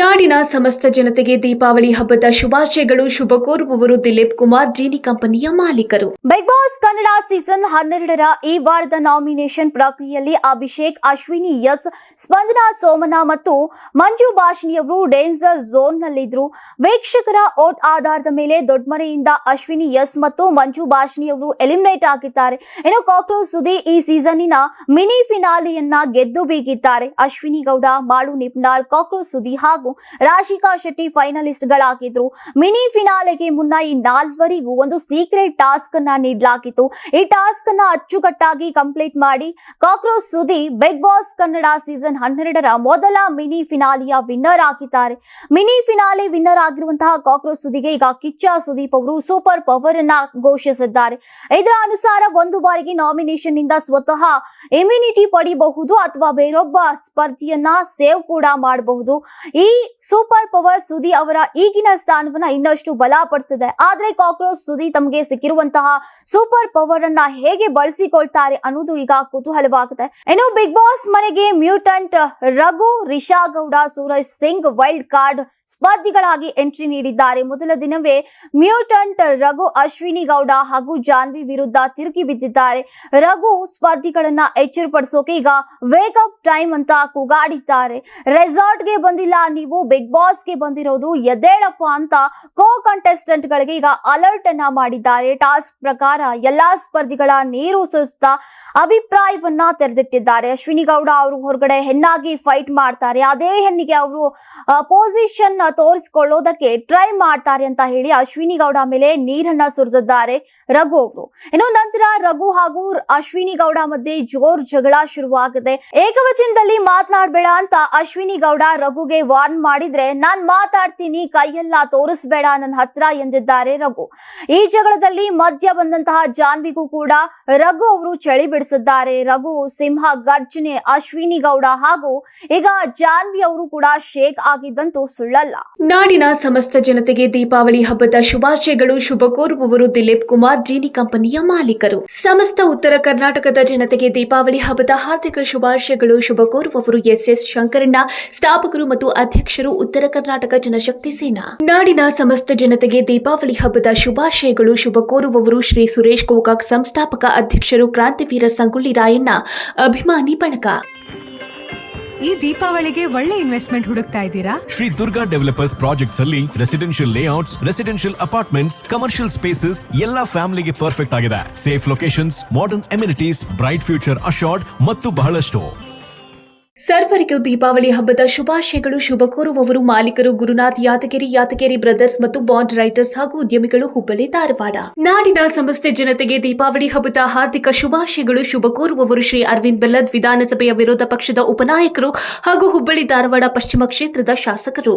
ನಾಡಿನ ಸಮಸ್ತ ಜನತೆಗೆ ದೀಪಾವಳಿ ಹಬ್ಬದ ಶುಭಾಶಯಗಳು. ಶುಭ ಕೋರುವವರು ದಿಲೀಪ್ ಕುಮಾರ್, ಜೀನಿ ಕಂಪನಿಯ ಮಾಲೀಕರು. ಬಿಗ್ ಬಾಸ್ ಕನ್ನಡ ಸೀಸನ್ ಹನ್ನೆರಡರ ಈ ವಾರದ ನಾಮಿನೇಷನ್ ಪ್ರಕ್ರಿಯೆಯಲ್ಲಿ ಅಭಿಷೇಕ್, ಅಶ್ವಿನಿ ಎಸ್ ಸ್ಪಂದನಾ, ಸೋಮನ ಮತ್ತು ಮಂಜು ಭಾಷಿನಿಯವರು ಡೇಂಜರ್ ಝೋನ್ ನಲ್ಲಿದ್ರು ವೀಕ್ಷಕರ ಓಟ್ ಆಧಾರದ ಮೇಲೆ ದೊಡ್ಡಮನೆಯಿಂದ ಅಶ್ವಿನಿ ಎಸ್ ಮತ್ತು ಮಂಜು ಭಾಷಿನಿಯವರು ಎಲಿಮಿನೇಟ್ ಆಗಿದ್ದಾರೆ. ಇನ್ನು ಕಾಕ್ರೋಚ್ ಸುದಿ ಈ ಸೀಸನ್ನಿನ ಮಿನಿ ಫಿನಾಲಿಯನ್ನ ಗೆದ್ದು ಬೀಗಿದ್ದಾರೆ. ಅಶ್ವಿನಿ ಗೌಡ, ಮಾಳು ನಿಪ್ನಾಳ್, ಕಾಕ್ರೋಚ್ ಸುದಿ ಹಾಗೂ ರಾಶಿಕಾ ಶೆಟ್ಟಿ ಫೈನಲಿಸ್ಟ್ ಗಳಾಗಿದ್ರು ಮಿನಿ ಫಿನಾಲೆಗೆ ಮುನ್ನ ಈ ನಾಲ್ವರಿಗೂ ಒಂದು ಸೀಕ್ರೆಟ್ ಟಾಸ್ಕ್ ಅನ್ನ ನೀಡಲಾಗಿತ್ತು. ಈ ಟಾಸ್ಕ್ ಅನ್ನ ಅಚ್ಚುಕಟ್ಟಾಗಿ ಕಂಪ್ಲೀಟ್ ಮಾಡಿ cockroach Sudhi Bigg Boss Kannada season ಹನ್ನೆರಡರ ಮೊದಲ ಮಿನಿ ಫಿನಾಲಿಯ ವಿನ್ನರ್ ಆಗಿದ್ದಾರೆ. ಮಿನಿ ಫಿನಾಲೆ ವಿನ್ನರ್ ಆಗಿರುವಂತಹ ಕಾಕ್ರೋಚ್ ಸುದಿಗೆ ಈಗ ಕಿಚ್ಚ ಸುದೀಪ್ ಅವರು ಸೂಪರ್ ಪವರ್ ಅನ್ನ ಘೋಷಿಸಿದ್ದಾರೆ. ಇದರ ಅನುಸಾರ ಒಂದು ಬಾರಿಗೆ ನಾಮಿನೇಷನ್ನಿಂದ ಸ್ವತಃ ಇಮ್ಯುನಿಟಿ ಪಡಿಬಹುದು ಅಥವಾ ಬೇರೊಬ್ಬ ಸ್ಪರ್ಧಿಯನ್ನ ಸೇವ್ ಕೂಡ ಮಾಡಬಹುದು. ಈ ಸೂಪರ್ ಪವರ್ ಸುದಿ ಅವರ ಈಗಿನ ಸ್ಥಾನವನ್ನ ಇನ್ನಷ್ಟು ಬಲಪಡಿಸಿದೆ. ಆದ್ರೆ ಕಾಕ್ರೋಚ್ ಸುದಿ ತಮಗೆ ಸಿಕ್ಕಿರುವಂತಹ ಸೂಪರ್ ಪವರ್ ಅನ್ನ ಹೇಗೆ ಬಳಸಿಕೊಳ್ತಾರೆ ಅನ್ನೋದು ಈಗ ಕುತೂಹಲವಾಗುತ್ತೆ. ಇನ್ನು ಬಿಗ್ ಬಾಸ್ ಮನೆಗೆ mutant Raghu Risha Gowda Suraj Singh wild card ಸ್ಪರ್ಧಿಗಳಾಗಿ entry ನೀಡಿದ್ದಾರೆ. ಮೊದಲ ದಿನವೇ ಮ್ಯೂಟಂಟ್ ರಘು, ಅಶ್ವಿನಿ ಗೌಡ ಹಾಗೂ ಜಾನ್ವಿ ವಿರುದ್ಧ ತಿರುಗಿ ಬಿದ್ದಿದ್ದಾರೆ. ರಘು ಸ್ಪರ್ಧಿಗಳನ್ನ ಎಚ್ಚರಪಡಿಸೋಕೆ ಈಗ ವೇಕಪ್ ಟೈಮ್ ಅಂತ ಕೂಗಾಡಿದ್ದಾರೆ. ರೆಸಾರ್ಟ್ಗೆ ಬಂದಿಲ್ಲ ನೀವು ಬಿಗ್ ಬಾಸ್ಗೆ ಬಂದಿರೋದು ಎದ್ದೇಳಪ್ಪ ಅಂತ ಕೋ ಕಂಟೆಸ್ಟೆಂಟ್ ಗಳಿಗೆ ಈಗ ಅಲರ್ಟ್ ಅನ್ನ ಮಾಡಿದ್ದಾರೆ. ಟಾಸ್ಕ್ ಪ್ರಕಾರ ಎಲ್ಲಾ ಸ್ಪರ್ಧಿಗಳ ನೀರು ಸುಸ್ತ ಅಭಿಪ್ರಾಯವನ್ನ ತೆರೆದಿಟ್ಟಿದ್ದಾರೆ. ಅಶ್ವಿನಿ ಗೌಡ ಅವರು ಹೊರಗಡೆ ಹೆಣ್ಣಾಗಿ ಫೈಟ್ ಮಾಡ್ತಾರೆ. ಅದೇ ಹೆಣ್ಣಿಗೆ ಅವರು ಪೊಸಿಷನ್ ತೋರಿಸಿಕೊಳ್ಳೋದಕ್ಕೆ ಟ್ರೈ ಮಾಡ್ತಾರೆ ಅಂತ ಹೇಳಿ ಅಶ್ವಿನಿ ಗೌಡ ಮೇಲೆ ನೀರನ್ನ ಸುರಿದಿದ್ದಾರೆ ರಘು ಅವರು. ಇನ್ನು ನಂತರ ರಘು ಹಾಗೂ ಅಶ್ವಿನಿ ಗೌಡ ಮಧ್ಯೆ ಜೋರ್ ಜಗಳ ಶುರುವಾಗಿದೆ. ಏಕವಚನದಲ್ಲಿ ಮಾತನಾಡಬೇಡ ಅಂತ ಅಶ್ವಿನಿ ಗೌಡ ರಘುಗೆ ವಾರ್ನ್ ಮಾಡಿದ್ರೆ ನಾನ್ ಮಾತಾಡ್ತೀನಿ, ಕೈಯೆಲ್ಲ ತೋರಿಸ್ಬೇಡ ನನ್ನ ಹತ್ರ ಎಂದಿದ್ದಾರೆ ರಘು. ಈ ಜಗಳದಲ್ಲಿ ಮಧ್ಯ ಬಂದಂತಹ ಜಾನ್ವಿಗೂ ಕೂಡ ರಘು ಅವರು ಚಳಿ ಬಿಡಿಸಿದ್ದಾರೆ. ರಘು, ಸಿಂಹ, ಗರ್ಜನೆ, ಅಶ್ವಿನಿ ಗೌಡ ಹಾಗೂ ಈಗ ಜಾನ್ವಿ ಅವರು ಕೂಡ ಶೇಕ್ ಆಗಿದ್ದಂತೂ ಸುಳ್ಳಲ್ಲ. ನಾಡಿನ ಸಮಸ್ತ ಜನತೆಗೆ ದೀಪಾವಳಿ ಹಬ್ಬದ ಶುಭಾಶಯಗಳು. ಶುಭ ಕೋರುವವರು ದಿಲೀಪ್ ಕುಮಾರ್, ಜೀನಿ ಕಂಪನಿಯ ಮಾಲೀಕರು. ಸಮಸ್ತ ಉತ್ತರ ಕರ್ನಾಟಕದ ಜನತೆಗೆ ದೀಪಾವಳಿ ಹಬ್ಬದ ಹಾರ್ದಿಕ ಶುಭಾಶಯಗಳು. ಶುಭ ಕೋರುವವರು ಎಸ್ ಎಸ್ ಶಂಕರಣ್ಣ, ಸ್ಥಾಪಕರು ಮತ್ತು ಅಧ್ಯಕ್ಷರು ಉತ್ತರ ಕರ್ನಾಟಕ ಜನಶಕ್ತಿ ಸೇನಾ. ನಾಡಿನ ಸಮಸ್ತ ಜನತೆಗೆ ದೀಪಾವಳಿ ಹಬ್ಬದ ಶುಭಾಶಯಗಳು ಶುಭ ಕೋರುವವರು ಶ್ರೀ ಸುರೇಶ್ ಗೋಕಾಕ್ ಸಂಸ್ಥಾಪಕ ಅಧ್ಯಕ್ಷರು ಕ್ರಾಂತಿವೀರ ಸಂಗೊಳ್ಳಿ ರಾಯಣ್ಣ. ಅಭಿಮಾನಿ ಬಳಗ. ಈ ದೀಪಾವಳಿಗೆ ಒಳ್ಳೆ ಇನ್ವೆಸ್ಟ್ಮೆಂಟ್ ಹುಡುಕ್ತಾ ಇದ್ದೀರಾ? ಶ್ರೀ ದುರ್ಗಾ ಡೆವಲಪರ್ಸ್ ಪ್ರಾಜೆಕ್ಟ್ಸ್ ಅಲ್ಲಿ residential layouts residential apartments commercial spaces ಎಲ್ಲಾ ಫ್ಯಾಮಿಲಿಗೆ ಪರ್ಫೆಕ್ಟ್ ಆಗಿದೆ. Safe locations modern amenities bright future assured ಮತ್ತು ಬಹಳಷ್ಟು. ಸರ್ವರಿಗೂ ದೀಪಾವಳಿ ಹಬ್ಬದ ಶುಭಾಶಯಗಳು. ಶುಭ ಕೋರುವವರು ಮಾಲೀಕರು ಗುರುನಾಥ್ ಯಾದಗಿರಿ ಯಾದಗಿರಿ ಬ್ರದರ್ಸ್ ಮತ್ತು ಬಾಂಡ್ ರೈಟರ್ಸ್ ಹಾಗೂ ಉದ್ಯಮಿಗಳು ಹುಬ್ಬಳ್ಳಿ, ಧಾರವಾಡ. ನಾಡಿನ ಸಮಸ್ತ ಜನತೆಗೆ ದೀಪಾವಳಿ ಹಬ್ಬದ ಹಾರ್ದಿಕ ಶುಭಾಶಯಗಳು. ಶುಭ ಕೋರುವವರು ಶ್ರೀ ಅರವಿಂದ್ ಬೆಲ್ಲದ್ ವಿಧಾನಸಭೆಯ ವಿರೋಧ ಪಕ್ಷದ ಉಪನಾಯಕರು ಹಾಗೂ ಹುಬ್ಬಳ್ಳಿ, ಧಾರವಾಡ ಪಶ್ಚಿಮ ಕ್ಷೇತ್ರದ ಶಾಸಕರು.